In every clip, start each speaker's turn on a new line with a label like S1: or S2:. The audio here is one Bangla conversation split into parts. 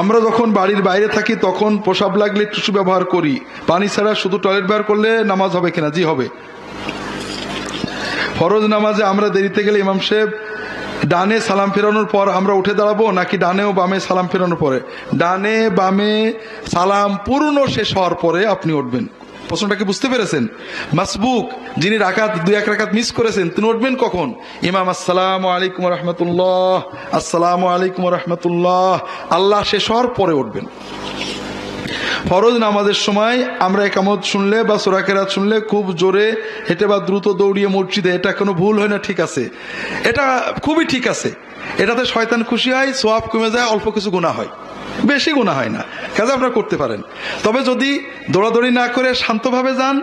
S1: আমরা যখন বাড়ির বাইরে থাকি, তখন পোশাব লাগলে টুসু ব্যবহার করি। পানি ছাড়া শুধু টয়লেট ব্যবহার করলে নামাজ হবে কিনা? জি, হবে। ফরজ নামাজে আমরা দেরিতে গেলে ইমাম সাহেব ডানে সালাম ফেরানোর পর আমরা উঠে দাঁড়াবো, নাকি ডানে ও বামে সালাম ফেরানোর পরে? ডানে বামে সালাম পূর্ণ শেষ হওয়ার পরে আপনি উঠবেন। প্রশ্নটা কি বুঝতে পেরেছেন? মাসবুক, যিনি রাকাত, দুই এক রাকাত মিস করেছেন, তিনি উঠবেন কখন? ইমাম, আসসালাম আলাইকুম রহমতুল্লাহ, আসসালাম আলাইকুম রহমতুল্লাহ। আল্লাহ শেষ হওয়ার পরে উঠবেন। ফরজ নামাজের সময় আমরা একামত শুনলে বা সোরাকেরাত শুনলে খুব জোরে হেঁটে বা দ্রুত দৌড়িয়ে মসজিদে, এটা কোনো ভুল হয় না, ঠিক আছে। এটা খুবই ঠিক আছে। এটাতে শয়তান খুশি হয়, সোয়াব কমে যায়, অল্প কিছু গুণা হয়। বেশি গুণা হয় না। কাজে আপনারা করতে পারেন। তবে যদি দৌড়াদৌড়ি না করে শান্তভাবে যান,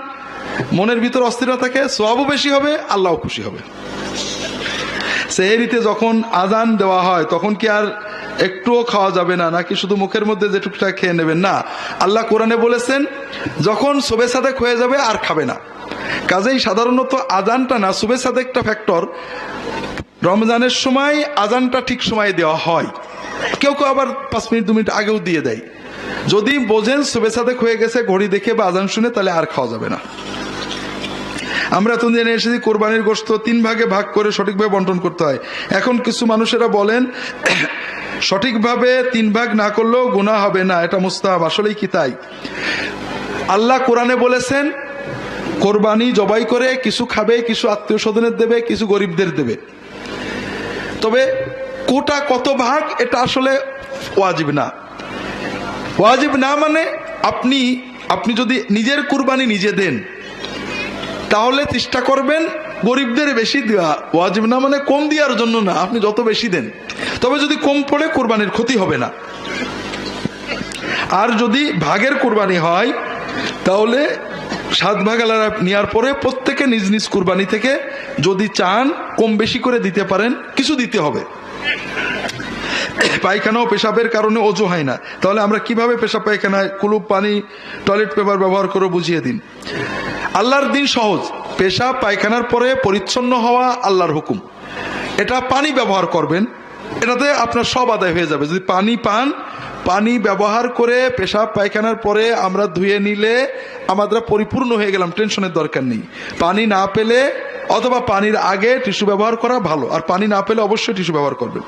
S1: মনের ভিতর অস্থিরতা থাকে সোয়াবও বেশি হবে, আল্লাহও খুশি হবে। সেহেরিতে যখন আজান দেওয়া হয়, তখন কি আর একটুও খাওয়া যাবে না? নাকি শুধু মুখের মধ্যে যেটুকটা খেয়ে নেবেন? না, আল্লাহ কোরআনে বলেছেন, যখন সোবে সাদেক হয়ে যাবে আর খাবে না। কাজেই সাধারণত আজানটা না সুবে সাদেকটা ফ্যাক্টর রমজানের সময় আজানটা ঠিক সময়ে দেওয়া হয়। কেউ কেউ আবার পাঁচ মিনিট, দু মিনিট আগেও দিয়ে দেয়। যদি বোঝেন সাদেক হয়ে গেছে, ঘড়ি দেখে বা আজান শুনে, তাহলে আর খাওয়া যাবে না। আমরা এতদিন জেনে এসেছি, কোরবানির গোস্ত তিন ভাগে ভাগ করে সঠিকভাবে বন্টন করতে হয়। এখন কিছু মানুষেরা বলেন, সঠিকভাবে তিন ভাগ না করলেও গুণা হবে না, এটা মুস্তাহাব। আসলেই কি তাই? আল্লাহ কোরআনে বলেছেন, কোরবানি জবাই করে কিছু খাবে, কিছু আত্মীয় স্বজনের দেবে, কিছু গরিবদের দেবে। তবে কোটা কত ভাগ, এটা আসলে ওয়াজিব না। ওয়াজিব না মানে আপনি আপনি যদি নিজের কুরবানি নিজে দেন, তাহলে চেষ্টা করবেন গরিবদের বেশি দেওয়া। ওয়াজিব না মানে কম দেওয়ার জন্য না, আপনি যত বেশি দেন। তবে যদি কম পড়ে, কোরবানির ক্ষতি হবে না। আর যদি ভাগের কোরবানি হয়, তাহলে সাত ভাগ আলাদা নেওয়ার পরে প্রত্যেকে নিজ নিজ কুরবানি থেকে যদি চান, কম বেশি করে দিতে পারেন, কিছু দিতে হবে। পায়খানা ও পেশাবের কারণে অজু হয় না। তাহলে আমরা কীভাবে পেশাব পায়খানায় কুলুপ, পানি, টয়লেট পেপার ব্যবহার করে বুঝিয়ে দিন? আল্লাহর দিন সহজ। পেশাব পায়খানার পরে পরিচ্ছন্ন হওয়া আল্লাহর হুকুম। এটা পানি ব্যবহার করবেন, এটাতে আপনার সব আদায় হয়ে যাবে। যদি পানি পান, পানি ব্যবহার করে পেশাব পায়খানার পরে আমরা ধুয়ে নিলে আমরা পরিপূর্ণ হয়ে গেলাম, টেনশনের দরকার নেই। পানি না পেলে অথবা পানির আগে টিস্যু ব্যবহার করা ভালো। আর পানি না পেলে অবশ্যই টিস্যু ব্যবহার করবেন।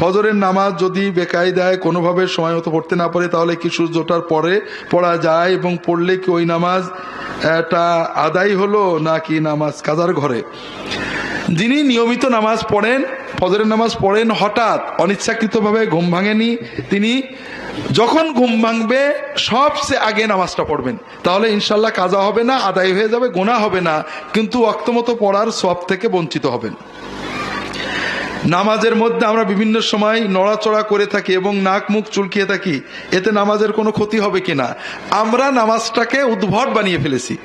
S1: ফজরের নামাজ যদি বেকায়দায় কোনোভাবে সময় মতো পড়তে না পারে, তাহলে কি সূর্য ওঠার পরে পড়া যায় এবং পড়লে কি ওই নামাজ, এটা আদায় হলো নাকি নামাজ কাজার ঘরে? যিনি নিয়মিত নামাজ পড়েন ফজরের নামাজ পড়েন হঠাৎ, অনিচ্ছাকৃতভাবে ঘুম ভাঙেনি, তিনি যখন ঘুম ভাঙবে, সবচেয়ে আগে নামাজটা পড়বেন। তাহলে ইনশাল্লাহ কাজা হবে না, আদায় হয়ে যাবে গোনা হবে না, কিন্তু অক্তমতো পড়ার সব থেকে বঞ্চিত হবেন। নামাজের মধ্যে আমরা বিভিন্ন সময় নড়াচড়া করে থাকি এবং নাক মুখ চুলকিয়ে থাকি, এতে নামাজের কোনো ক্ষতি হবে কিনা? আমরা নামাজটাকে উদ্ভট বানিয়ে ফেলেছি।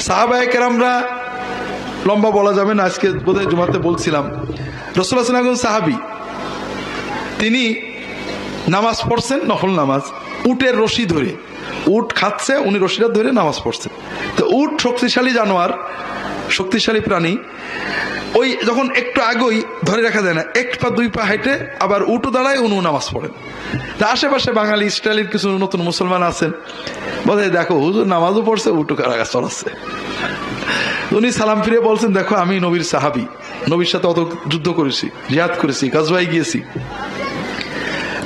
S1: সাহাবায় কেরামরা লম্বা বলা যাবে না, আজকে বোধহয় জুমাতে বলছিলাম। রসুল্লাহ সাল্লাম সাহাবি, তিনি নামাজ পড়ছেন, নফল নামাজ, উটের রশি ধরে। উট খাচ্ছে, উনি রশিটা ধরে নামাজ পড়ছেন। তো উট শক্তিশালী জানোয়ার, শক্তিশালী প্রাণী, ওই যখন একটু আগেই ধরে রাখা যায় না, এক পা দুই পা হাইটে আবার উটু দাঁড়ায় উনু নামাজ পড়েন। তা আশেপাশে বাঙালি স্টাইলের কিছু নতুন মুসলমান আছেন, বলে দেখো, হুজুর নামাজও পড়ছে উটু কারাগার চলাচ্ছে। উনি সালাম ফিরে বলছেন, দেখো, আমি নবীর সাহাবি। নবীর সাথে অত যুদ্ধ করেছি, জিহাদ করেছি গাজবাই গিয়েছি।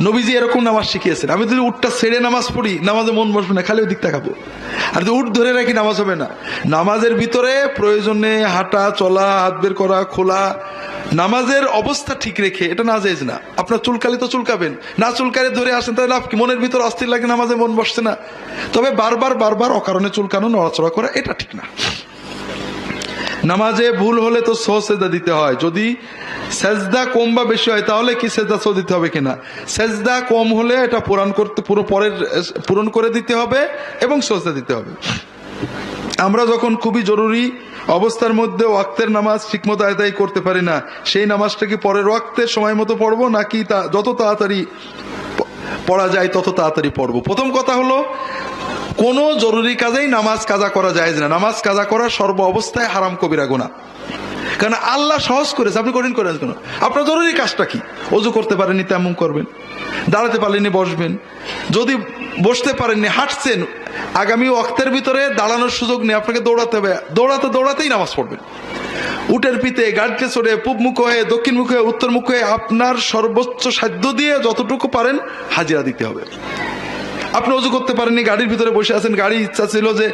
S1: নবীজি এরকম নামাজ শিখিয়েছেন। আমি যদি উঠটা ছেড়ে নামাজ পড়ি, নামাজে মন বসবে না, খালি ওই দিক তাকাবো আর যদি উঠ ধরে রাখি, নামাজ হবে না। নামাজের ভিতরে প্রয়োজনে হাঁটা, চলা, হাত বের করা, খোলা, নামাজের অবস্থা ঠিক রেখে, এটা না যাইজ না। আপনার চুলকালি তো চুলকাবেন। না চুলকালে ধরে আসেন, তাহলে লাভ কি? মনের ভিতর অস্থির লাগে, নামাজে মন বসছে না। তবে বারবার বারবার অকারণে চুলকানো, নড়াচড়া করা, এটা ঠিক না। নামাজে ভুল হলে তো সহ সেজদা দিতে হয়। যদি সেজদা কম বা বেশি হয়, তাহলে কি সেজদা সহ দিতে হবে কিনা? সেজদা কম হলে এটা পূরণ করতে পুরো পরের, পূরণ করে দিতে হবে এবং সজদা দিতে হবে। আমরা যখন খুবই জরুরি অবস্থার মধ্যে ওয়াক্তের নামাজ ঠিকমতো আদায় করতে পারি না, সেই নামাজটা কি পরের ওয়াক্তের সময় মতো পড়ব নাকি তা যত তাড়াতাড়ি পড়া যায় তত তাড়াতাড়ি পড়ব। প্রথম কথা হলো, কোনো জরুরি কাজেই নামাজ কাজা করা যায় না। নামাজ কাজা করা সর্ব অবস্থায় হারাম কবিরা গোনা কারণ আল্লাহ সহজ করেছে, আপনি কঠিন করেন কেন আপনার জরুরি কাজটা কি? অজু করতে পারেননি, তেমন করবেন। দাঁড়াতে পারলেনি বসবেন। যদি বসতে পারেননি, হাঁটছেন, আগামী অক্তের ভিতরে দাঁড়ানোর সুযোগ নেই, আপনাকে দৌড়াতে হবে। দৌড়াতে দৌড়াতেই নামাজ পড়বেন। উটের পিতে গাড়িতে চড়ে পূব মুখ হয়ে দক্ষিণ মুখ হয়ে উত্তর মুখ হয়ে আপনার সর্বোচ্চ সাধ্য দিয়ে যতটুকু পারেন হাজিরা দিতে হবে। আপনি অজু করতে পারেননি, গাড়ির ভিতরে বসে আছেন, গাড়ি ইচ্ছা ছিল যে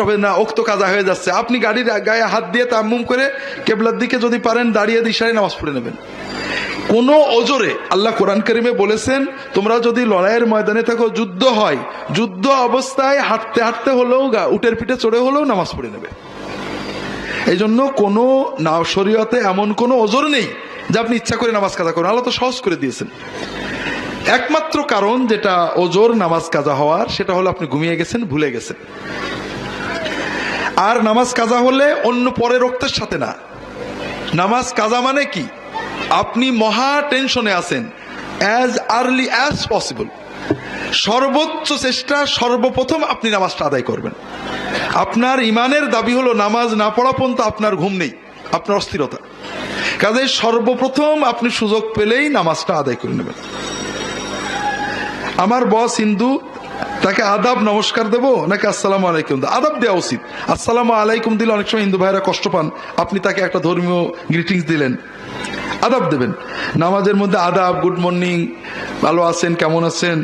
S1: হবে না ওক্ত কাজা হয়ে যাচ্ছে। আপনি গাড়ির গায়ে হাত দিয়ে তাম্মুম করে কেবলার দিকে যদি পারেন, দাঁড়িয়ে দিশারে নামাজ পড়ে নেবেন। কোন ওজোরে আল্লাহ কোরআন করিমে বলেছেন, তোমরা যদি লড়াইয়ের ময়দানে থাকো, যুদ্ধ হয়। যুদ্ধ অবস্থায় হাঁটতে হাঁটতে হলেও উটের পিঠে চড়ে হলেও নামাজ পড়ে নেবে। এই জন্য কোনো না, শরীয়তে এমন কোনো ওজোর নেই যে আপনি ইচ্ছা করে নামাজ কাজা করেন। আল্লাহ তো সহজ করে দিয়েছেন। একমাত্র কারণ যেটা ওজোর নামাজ কাজা হওয়ার, সেটা হলো আপনি ঘুমিয়ে গেছেন, ভুলে গেছেন। আর নামাজ কাজা হলে অন্য পরের রক্তের সাথে না। নামাজ কাজা মানে কি? আপনি মহা টেনশনে আছেন। অ্যাজ আর্লি অ্যাজ পসিবল সর্বোচ্চ চেষ্টা সর্বপ্রথম আপনি নামাজটা আদায় করবেন। আপনার ইমানের দাবি হলো নামাজ না পড়া পর্যন্ত আপনার ঘুম নেই, আপনার অস্থিরতা। কাজে সর্বপ্রথম আপনি সুযোগ পেলেই নামাজটা আদায় করে নেবেন। আমার বস হিন্দু, তাকে আদাব নমস্কার দেবো নাকি আসসালামু আলাইকুম? দেবো? আদাব দেওয়া উচিত। আসসালামু আলাইকুম দিলে অনেক সময় হিন্দু ভাইরা কষ্ট পান, আপনি তাকে একটা ধর্মীয় গ্রিটিংস দিলেন। আদাব দেবেন। নামাজের মধ্যে আদাব গুড মর্নিং ভালো আছেন, কেমন আছেন?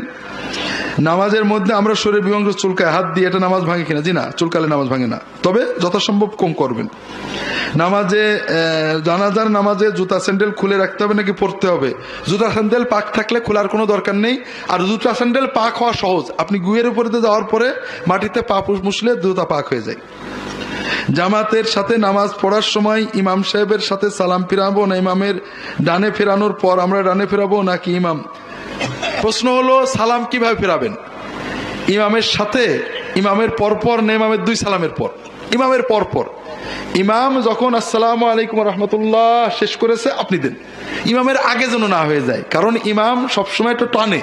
S1: নামাজের মধ্যে আমরা শরীর বিভঙ্গ চুলকায় হাত দিয়ে এটা নামাজ ভাঙে কিনা? জি না, চুলকালে নামাজ ভাঙে না। তবে যথাসম্ভব কম করবেন। নামাজে জানাজার নামাজে জুতা, স্যান্ডেল খুলে রাখতে হবে নাকি পড়তে হবে? জুতা, স্যান্ডেল পাক থাকলে খোলার কোনো দরকার নেই। আর জুতা, স্যান্ডেল পাক হওয়া সহজ। আপনি গুয়ের উপরে যাওয়ার পরে মাটিতে পা মুছলে জুতা পাক হয়ে যায়। জামাতের সাথে নামাজ পড়ার সময় ইমাম সাহেবের সাথে সালাম ফিরাবো না ইমামের ডানে ফেরানোর পর আমরা ডানে ফেরাবো নাকি ইমাম? প্রশ্ন হলো, সালাম কীভাবে ফেরাবেন? ইমামের সাথে, ইমামের পরপর না ইমামের দুই সালামের পর? ইমামের পরপর। ইমাম যখন, আসসালাম আলাইকুম রহমতুল্লাহ শেষ করেছে, আপনি দেন। ইমামের আগে যেন না হয়ে যায়, কারণ ইমাম সবসময় একটু টানে।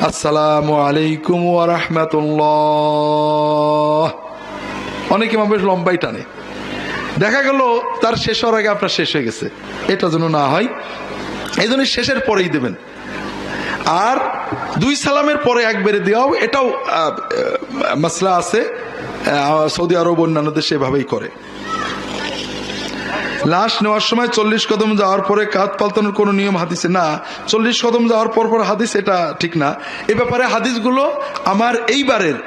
S1: আসসালামু আলাইকুম রহমতুল্লাহ অনেক ইমাম বেশ লম্বাই টানে। দেখা গেল, তার শেষ হওয়ার আগে আপনার শেষ হয়ে গেছে। এটা যেন না হয় এই জন্য শেষের পরেই দেবেন। আর দুই সালামের পরে একবারে দেওয়াও এটাও মাসলা আছে। সৌদি আরব অন্যান্য দেশে এভাবেই করে। লাশ নেওয়ার সময় চল্লিশ কদম যাওয়ার পরে কাত পাল্টানোর কোনো নিয়ম হাদিসে না। চল্লিশ কদম যাওয়ার পর পর হাদিস এটা ঠিক না। এ ব্যাপারে হাদিসগুলো আমার এইবারের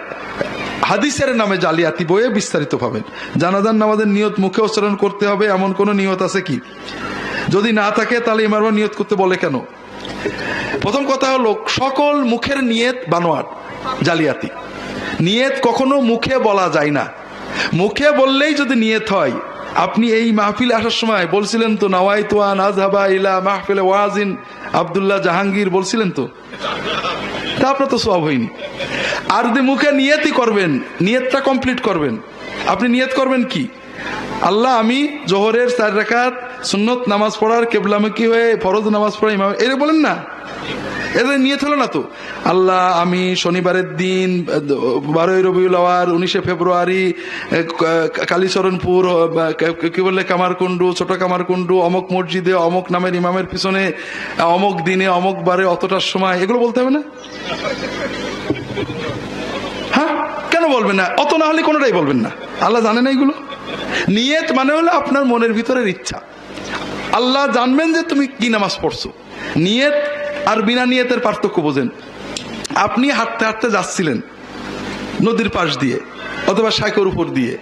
S1: হাদিসের নামে জালিয়াতি বইয়ে বিস্তারিত পাবেন। জানাজান নামাজের নিয়ত মুখে উচ্চারণ করতে হবে, এমন কোন নিয়ত আছে কি? যদি না থাকে তাহলে ইমারবা নিয়ত করতে বলে কেন? প্রথম কথা হলো, সকল মুখের নিয়ত বানোয়াট, জালিয়াতি। নিয়ত কখনো মুখে বলা যায় না। মুখে বললেই যদি নিয়ত হয়, আপনি এই মাহফিলে আসার সময় বলছিলেন তো নাওয়াই তোয়ান আজহাবা ইলা মাহফিলে ওয়াজিন, আবদুল্লাহ জাহাঙ্গীর বলছিলেন তো? তা আপনার তো সব হয়নি। আর যদি মুখে নিয়তই করবেন, নিয়তটা কমপ্লিট করবেন, আপনি নিয়ত করবেন কি? আল্লাহ আমি জোহরের চার রাকাত সুন্নত নামাজ পড়ার কেবলামুখী হয়ে? ফরজ নামাজ পড়া ইমাম এর বলেন না। এদের নিয়ত হলো না তো? আল্লাহ, আমি শনিবারের দিন, বারোই রবিউল আওয়ার উনিশে ফেব্রুয়ারি কালীচরণপুর কি বললে কামারকুণ্ডু, ছোট কামারকুণ্ডু, অমক মসজিদে, অমক নামের ইমামের পিছনে অমক দিনে, অমক বারে অতটার সময়, এগুলো বলতে হবে না? হ্যাঁ? কেন বলবেন না? অত না হলে কোনোটাই বলবেন না। আল্লাহ জানে না এগুলো। নিয়ত মানে হলো আপনার মনের ভিতরের ইচ্ছা। আল্লাহ জানবেন যে তুমি কি নামাজ পড়ছো। নিয়ত আর বিনা নিয়তের পার্থক্য বোঝেন। আপনি হাঁটতে হাঁটতে যাচ্ছিলেন নদীর পাশ দিয়ে অথবা সাইকের উপর দিয়ে।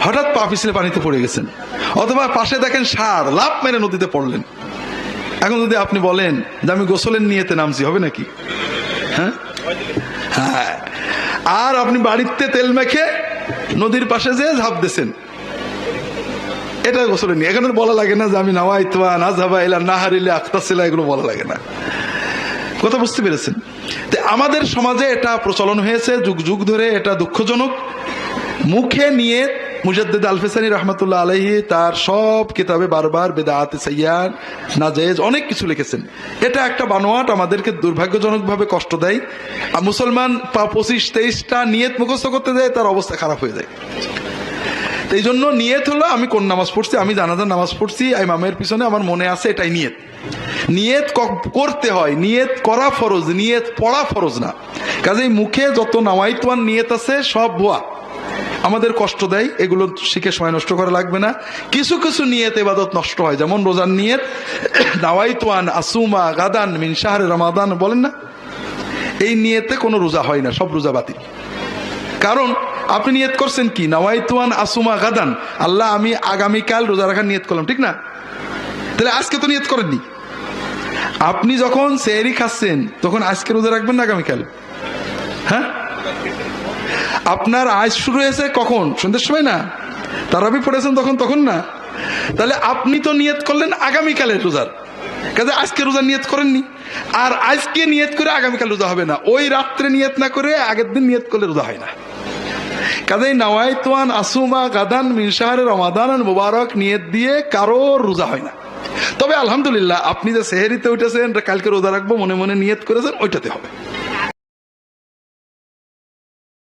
S1: হঠাৎ পা পিছলে পানিতে পড়ে গেছেন। অথবা পাশে দেখেন সার লাভ মেরে নদীতে পড়লেন। এখন যদি আপনি বলেন যে আমি গোসলের নিয়েতে নামছি, হবে নাকি? হ্যাঁ? হ্যাঁ। আর আপনি বাড়িতে তেল মেখে নদীর পাশে যেয়ে ঝাঁপ দিয়েছেন। এটা গোসলে নিয়ে এখানে বলা লাগে না যে আমি নাওয়াই তোয়া না হারিলে আখতাসিলা, এগুলো বলা লাগে না। কথা বুঝতে পেরেছেন? আমাদের সমাজে এটা প্রচলন হয়েছে, যুগ যুগ ধরে এটা দুঃখজনক। মুখে নিয়ে মুজাদ্দিদ আলফেসানি রহমতুল্লাহ আলহি তার সব কিতাবে বারবার বেদাত সাইয়ান নাজেজ অনেক কিছু লিখেছেন। এটা একটা বানোয়াট আমাদেরকে দুর্ভাগ্যজনকভাবে কষ্ট দেয়। আর মুসলমান পঁচিশ, তেইশটা নিয়ত মুখস্থ করতে যায়, তার অবস্থা খারাপ হয়ে যায়। এই জন্য নিয়ত হলো আমি কোন নামাজ পড়ছি, আমি জানাজার নামাজ পড়ছি এই ইমামের পিছনে আমার মনে আছে এটাই নিয়ত। নিয়ত করতে হয়, নিয়ত করা ফরজ, নিয়ত পড়া ফরজ না। কাজেই মুখে যত নামাইতওয়ান নিয়ত আছে, সব ভুয়া। আমাদের কষ্ট দেয়, এগুলো শিখে সময় নষ্ট করা লাগবে না। কিছু কিছু নিয়ত এবাদত নষ্ট হয়, যেমন রোজার নিয়ত নাওয়াইতওয়ান আসুমা, গাদান, মিন শাহরে রমাদান, বলেন না? এই নিয়তে কোনো রোজা হয় না, সব রোজা বাতিল। কারণ আপনি নিয়ত করছেন কি? নাওয়াইতুয়ান আসুমা গাদান। আল্লাহ, আমি আগামীকাল রোজা রাখার নিয়ত করলাম, ঠিক না? তাহলে আজকে তো নিয়ত করেননি। আপনি যখন সেহরি খাচ্ছেন, তখন আজকে রোজা রাখবেন না আগামীকাল? হ্যাঁ? আপনার আজ শুরু হয়েছে কখন? সন্ধ্যের সময় না? তারাবি পড়েছেন তখন তখন না? তাহলে আপনি তো নিয়ত করলেন আগামীকালের রোজার। কাজে আজকে রোজা নিয়ত করেননি। আর আজকে নিয়ত করে আগামীকাল রোজা হবে না। ওই রাত্রে নিয়ত না করে আগের দিন নিয়ত করলে রোজা হয় না। কাজেই নাওয়াইতওয়ান আসুমা গাদান মিনসাহারের রমাদান মুবারক নিয়ত দিয়ে কারও রোজা হয় না। তবে আলহামদুলিল্লাহ, আপনি যে সেহেরিতে উঠেছেন, কালকে রোজা রাখব, মনে মনে নিয়ত করেছেন, ওইটাতে হবে।